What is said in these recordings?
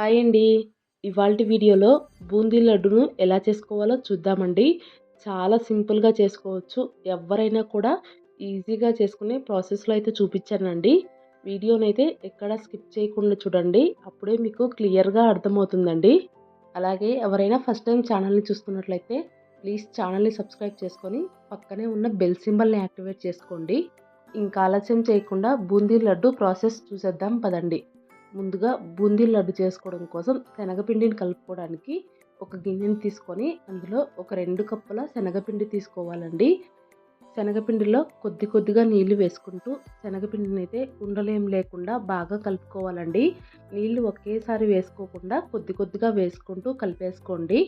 Hi అండి. ఇవాళ వీడియోలో బూందీ లడ్డును ఎలా చేసుకోవాలో చూద్దామండి. చాలా సింపుల్గా చేసుకోవచ్చు. ఎవరైనా కూడా ఈజీగా చేసుకునే ప్రాసెస్లో అయితే చూపించానండి. వీడియోనైతే ఎక్కడ స్కిప్ చేయకుండా చూడండి. అప్పుడే మీకు క్లియర్గా అర్థమవుతుందండి. అలాగే ఎవరైనా ఫస్ట్ టైం ఛానల్ని చూస్తున్నట్లయితే ప్లీజ్ ఛానల్ని సబ్స్క్రైబ్ చేసుకొని పక్కనే ఉన్న బెల్ సింబల్ని యాక్టివేట్ చేసుకోండి. ఇంకా ఆలస్యం చేయకుండా బూందీ లడ్డు ప్రాసెస్ చూసేద్దాం పదండి. ముందుగా బూందీ లడ్డు చేసుకోవడం కోసం శనగపిండిని కలుపుకోవడానికి ఒక గిన్నెని తీసుకొని అందులో ఒక రెండు కప్పుల శనగపిండి తీసుకోవాలండి. శనగపిండిలో కొద్ది కొద్దిగా నీళ్ళు వేసుకుంటూ శనగపిండిని అయితే ఉండలేం లేకుండా బాగా కలుపుకోవాలండి. నీళ్ళు ఒకేసారి వేసుకోకుండా కొద్ది కొద్దిగా వేసుకుంటూ కలిపేసుకోండి.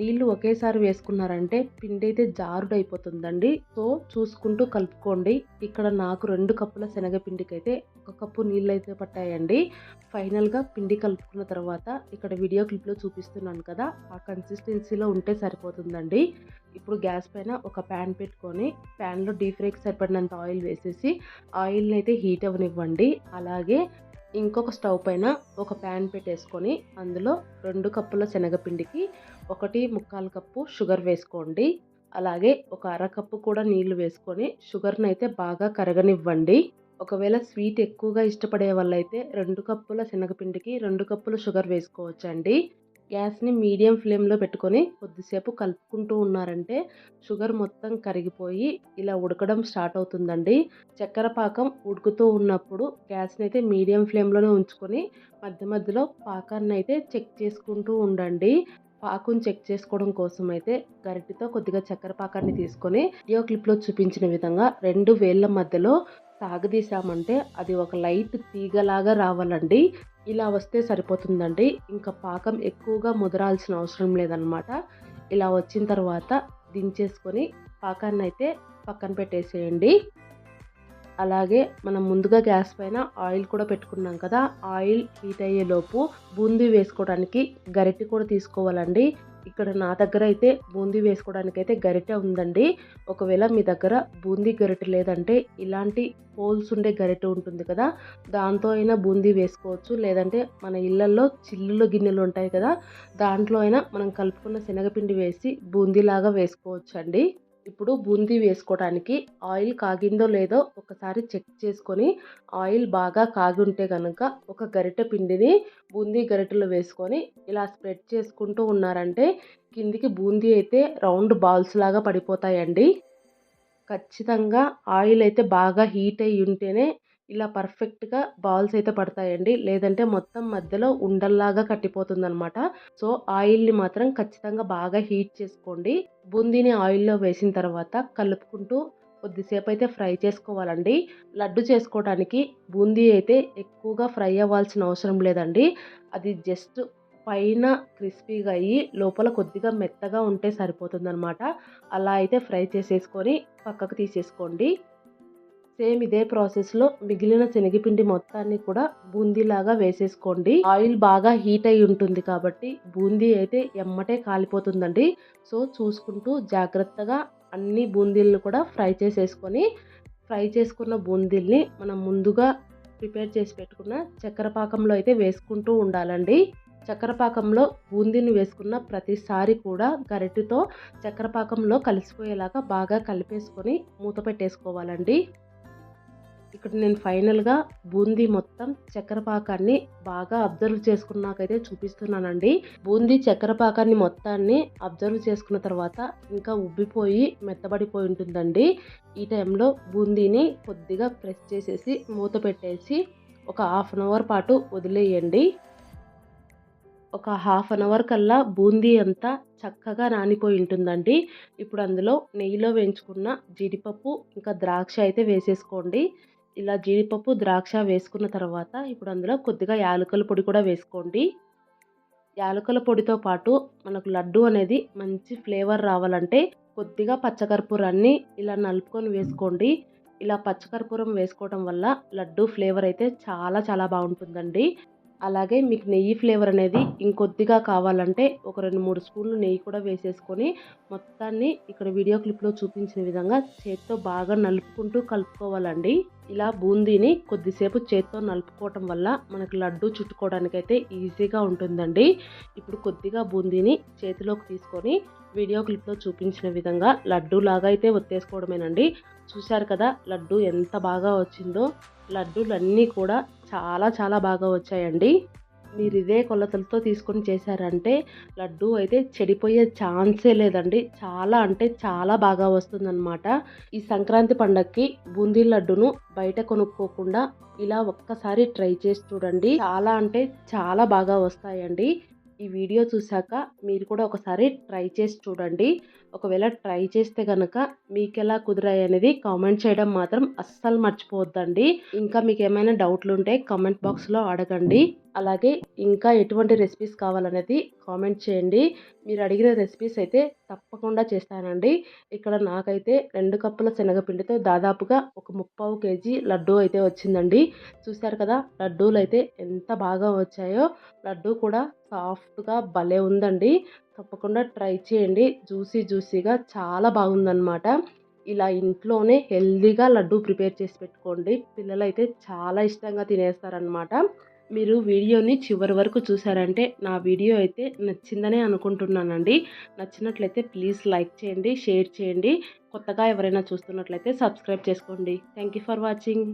నీళ్ళు ఒకేసారి వేసుకున్నారంటే పిండి అయితే జారుడు అయిపోతుందండి సో చూసుకుంటూ కలుపుకోండి. ఇక్కడ నాకు రెండు కప్పుల శనగపిండికి అయితే ఒక కప్పు నీళ్ళు అయితే పట్టాయండి. ఫైనల్గా పిండి కలుపుకున్న తర్వాత ఇక్కడ వీడియో క్లిప్లో చూపిస్తున్నాను కదా ఆ కన్సిస్టెన్సీలో ఉంటే సరిపోతుందండి. ఇప్పుడు గ్యాస్ పైన ఒక ప్యాన్ పెట్టుకొని ప్యాన్లో డీప్ ఫ్రైకి సరిపడినంత ఆయిల్ వేసేసి ఆయిల్ని అయితే హీట్ అవ్వనివ్వండి. అలాగే ఇంకొక స్టవ్ పైన ఒక ప్యాన్ పెట్టేసుకొని అందులో రెండు కప్పుల శనగపిండికి ఒకటి ముక్కాలు కప్పు షుగర్ వేసుకోండి. అలాగే ఒక అర కప్పు కూడా నీళ్ళు వేసుకొని షుగర్ని అయితే బాగా కరగనివ్వండి. ఒకవేళ స్వీట్ ఎక్కువగా ఇష్టపడే వాళ్ళైతే రెండు కప్పుల శనగపిండికి రెండు కప్పుల షుగర్ వేసుకోవచ్చండి. గ్యాస్ని మీడియం ఫ్లేమ్లో పెట్టుకొని కొద్దిసేపు కలుపుకుంటూ ఉన్నారంటే షుగర్ మొత్తం కరిగిపోయి ఇలా ఉడకడం స్టార్ట్ అవుతుందండి. చక్కెర పాకం ఉడుకుతూ ఉన్నప్పుడు గ్యాస్ని అయితే మీడియం ఫ్లేమ్లోనే ఉంచుకొని మధ్య మధ్యలో పాకాన్ని అయితే చెక్ చేసుకుంటూ ఉండండి. పాకుని చెక్ చేసుకోవడం కోసం అయితే గరిటితో కొద్దిగా చక్కెర పాకాన్ని తీసుకొని వీడియో క్లిప్లో చూపించిన విధంగా రెండు వేళ్ళ మధ్యలో సాగదీసామంటే అది ఒక లైట్ తీగలాగా రావాలండి. ఇలా వస్తే సరిపోతుందండి. ఇంకా పాకం ఎక్కువగా ముదరాల్సిన అవసరం లేదనమాట. ఇలా వచ్చిన తర్వాత దించేసుకొని పాకాన్ని అయితే పక్కన పెట్టేసేయండి. అలాగే మనం ముందుగా గ్యాస్ పైన ఆయిల్ కూడా పెట్టుకున్నాం కదా ఆయిల్ హీట్ అయ్యేలోపు బూందీ వేసుకోవడానికి గరిటె కూడా తీసుకోవాలండి. ఇక్కడ నా దగ్గర అయితే బూందీ వేసుకోవడానికి అయితే గరిటె ఉందండి. ఒకవేళ మీ దగ్గర బూందీ గరిటె లేదంటే ఇలాంటి హోల్స్ ఉండే గరిటె ఉంటుంది కదా దాంతో అయినా బూందీ వేసుకోవచ్చు. లేదంటే మన ఇళ్ళల్లో చిల్లుల గిన్నెలు ఉంటాయి కదా దాంట్లో అయినా మనం కలుపుకున్న శనగపిండి వేసి బూందీలాగా వేసుకోవచ్చు అండి ఇప్పుడు బూందీ వేసుకోవడానికి ఆయిల్ కాగిందో లేదో ఒకసారి చెక్ చేసుకొని ఆయిల్ బాగా కాగి ఉంటే కనుక ఒక గరిటె పిండిని బూందీ గరిటెలో వేసుకొని ఇలా స్ప్రెడ్ చేసుకుంటూ ఉన్నారంటే కిందికి బూందీ అయితే రౌండ్ బాల్స్ లాగా పడిపోతాయండి. ఖచ్చితంగా ఆయిల్ అయితే బాగా హీట్ అయ్యి ఉంటేనే ఇలా పర్ఫెక్ట్గా బాల్స్ అయితే పడతాయండి. లేదంటే మొత్తం మధ్యలో ఉండల్లాగా కట్టిపోతుందనమాట. సో ఆయిల్ని మాత్రం ఖచ్చితంగా బాగా హీట్ చేసుకోండి. బూందీని ఆయిల్లో వేసిన తర్వాత కలుపుకుంటూ కొద్దిసేపు అయితే ఫ్రై చేసుకోవాలండి. లడ్డు చేసుకోవడానికి బూందీ అయితే ఎక్కువగా ఫ్రై అవ్వాల్సిన అవసరం లేదండి. అది జస్ట్ పైన క్రిస్పీగా అయ్యి లోపల కొద్దిగా మెత్తగా ఉంటే సరిపోతుందనమాట. అలా అయితే ఫ్రై చేసేసుకొని పక్కకు తీసేసుకోండి. సేమ్ ఇదే ప్రాసెస్లో మిగిలిన శనగపిండి మొత్తాన్ని కూడా బూందీలాగా వేసేసుకోండి. ఆయిల్ బాగా హీట్ అయి ఉంటుంది కాబట్టి బూందీ అయితే ఎమ్మటే కాలిపోతుందండి. సో చూసుకుంటూ జాగ్రత్తగా అన్ని బూందీలను కూడా ఫ్రై చేసేసుకొని ఫ్రై చేసుకున్న బూందీల్ని మనం ముందుగా ప్రిపేర్ చేసి పెట్టుకున్న చక్కెర పాకంలో అయితే వేసుకుంటూ ఉండాలండి. చక్కెర పాకంలో బూందీని వేసుకున్న ప్రతిసారి కూడా గరిటెతో చక్కెర పాకంలో కలిసిపోయేలాగా బాగా కలిపేసుకొని మూత పెట్టేసుకోవాలండి. ఇక్కడ నేను ఫైనల్గా బూందీ మొత్తం చక్కెర పాకాన్ని బాగా అబ్జర్వ్ చేసుకున్నాకైతే చూపిస్తున్నానండి. బూందీ చక్కెర పాకాన్ని మొత్తాన్ని అబ్జర్వ్ చేసుకున్న తర్వాత ఇంకా ఉబ్బిపోయి మెత్తబడిపోయి ఉంటుందండి. ఈ టైంలో బూందీని కొద్దిగా ప్రెస్ చేసేసి మూత పెట్టేసి ఒక హాఫ్ అన్ అవర్ పాటు వదిలేయండి. ఒక హాఫ్ అన్ అవర్ కల్లా బూందీ అంతా చక్కగా నానిపోయి ఉంటుందండి. ఇప్పుడు అందులో నెయ్యిలో వేయించుకున్న జీడిపప్పు ఇంకా ద్రాక్ష అయితే వేసేసుకోండి. ఇలా జీడిపప్పు ద్రాక్ష వేసుకున్న తర్వాత ఇప్పుడు అందులో కొద్దిగా యాలకుల పొడి కూడా వేసుకోండి. యాలకుల పొడితో పాటు మనకు లడ్డు అనేది మంచి ఫ్లేవర్ రావాలంటే కొద్దిగా పచ్చకర్పూరాన్ని ఇలా నలుపుకొని వేసుకోండి. ఇలా పచ్చకర్పూరం వేసుకోవడం వల్ల లడ్డు ఫ్లేవర్ అయితే చాలా చాలా బాగుంటుందండి. అలాగే మీకు నెయ్యి ఫ్లేవర్ అనేది ఇంకొద్దిగా కావాలంటే ఒక రెండు మూడు స్పూన్లు నెయ్యి కూడా వేసేసుకొని మొత్తాన్ని ఇక్కడ వీడియో క్లిప్లో చూపించిన విధంగా చేత్తో బాగా నలుపుకుంటూ కలుపుకోవాలండి. ఇలా బూందీని కొద్దిసేపు చేత్తో నలుపుకోవటం వల్ల మనకు లడ్డు చుట్టుకోవడానికైతే ఈజీగా ఉంటుందండి. ఇప్పుడు కొద్దిగా బూందీని చేతిలోకి తీసుకొని వీడియో క్లిప్లో చూపించిన విధంగా లడ్డు లాగా అయితే ఒత్తేసుకోవడమేనండి. చూశారు కదా లడ్డు ఎంత బాగా వచ్చిందో. లడ్డూలన్నీ కూడా చాలా చాలా బాగా వచ్చాయండి. మీరు ఇదే కొలతలతో తీసుకొని చేశారంటే లడ్డు అయితే చెడిపోయే ఛాన్సే లేదండి. చాలా అంటే చాలా బాగా వస్తుందన్నమాట. ఈ సంక్రాంతి పండగకి బూందీ లడ్డును బయట కొనుక్కోకుండా ఇలా ఒక్కసారి ట్రై చేసి చూడండి. చాలా అంటే చాలా బాగా వస్తాయండి. ఈ వీడియో చూశాక మీరు కూడా ఒకసారి ట్రై చేసి చూడండి. ఒకవేళ ట్రై చేస్తే కనుక మీకు ఎలా కుదిరాయి అనేది కామెంట్ చేయడం మాత్రం అస్సలు మర్చిపోవద్దండి. ఇంకా మీకు ఏమైనా డౌట్లు ఉంటే కామెంట్ బాక్స్లో అడగండి. అలాగే ఇంకా ఎటువంటి రెసిపీస్ కావాలనేది కామెంట్ చేయండి. మీరు అడిగిన రెసిపీస్ అయితే తప్పకుండా చేస్తానండి. ఇక్కడ నాకైతే రెండు కప్పుల శనగపిండితో దాదాపుగా ఒక ముప్పావు కేజీ లడ్డూ అయితే వచ్చిందండి. చూశారు కదా లడ్డూలు అయితే ఎంత బాగా వచ్చాయో లడ్డూ కూడా సాఫ్ట్గా భలే ఉందండి. తప్పకుండా ట్రై చేయండి. జ్యూసీ జ్యూసీగా చాలా బాగుందన్నమాట. ఇలా ఇంట్లోనే హెల్దీగా లడ్డు ప్రిపేర్ చేసి పెట్టుకోండి. పిల్లలు అయితే చాలా ఇష్టంగా తినేస్తారనమాట మీరు వీడియోని చివరి వరకు చూసారంటే నా వీడియో అయితే నచ్చిందనే అనుకుంటున్నానండి. నచ్చినట్లయితే ప్లీజ్ లైక్ చేయండి షేర్ చేయండి. కొత్తగా ఎవరైనా చూస్తున్నట్లయితే సబ్స్క్రైబ్ చేసుకోండి. Thank you for watching.